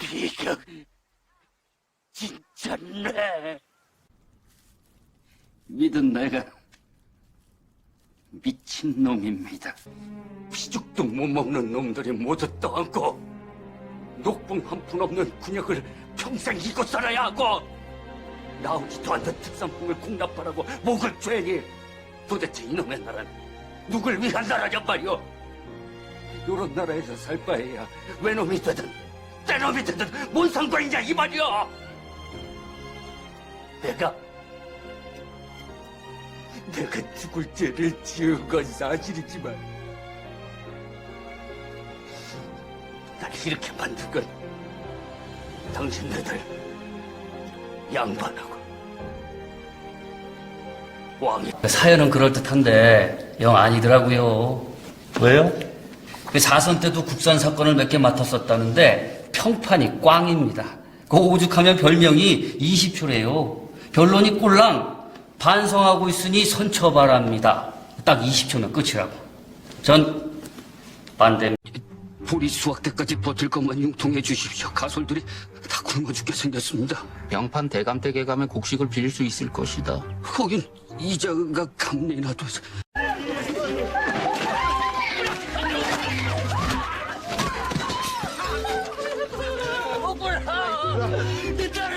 비경 진짜네. 믿은 내가 미친 놈입니다. 피죽도 못 먹는 놈들이 모두 떠안고 녹봉 한 푼 없는 군역을 평생 이고 살아야 하고 나오지도 않는 특산품을 공납하라고 목을 죄니 도대체 이놈의 나라는 누굴 위한 나라냔 말이오 요런 나라에서 살 바에야 외놈이 되든 때놈이 되든 뭔 상관이냐 이 말이오 내가 내가 죽을 죄를 지은 건 사실이지만 날 이렇게 만든 건 당신네들 양반하고 왕이 사연은 그럴듯한데 영 아니더라고요. 왜요? 그 사선 때도 국산 사건을 몇 개 맡았었다는데 평판이 꽝입니다. 그 오죽하면 별명이 20초래요. 변론이 꼴랑 반성하고 있으니 선처 바랍니다. 딱 20초면 끝이라고. 전 반대. 보리 수확 때까지 버틸 것만 융통해 주십시오. 가솔들이 다 굶어 죽게 생겼습니다. 양판 대감댁에 가면 곡식을 빌릴 수 있을 것이다. 거긴 이자가 감리나 둬서 大哥你这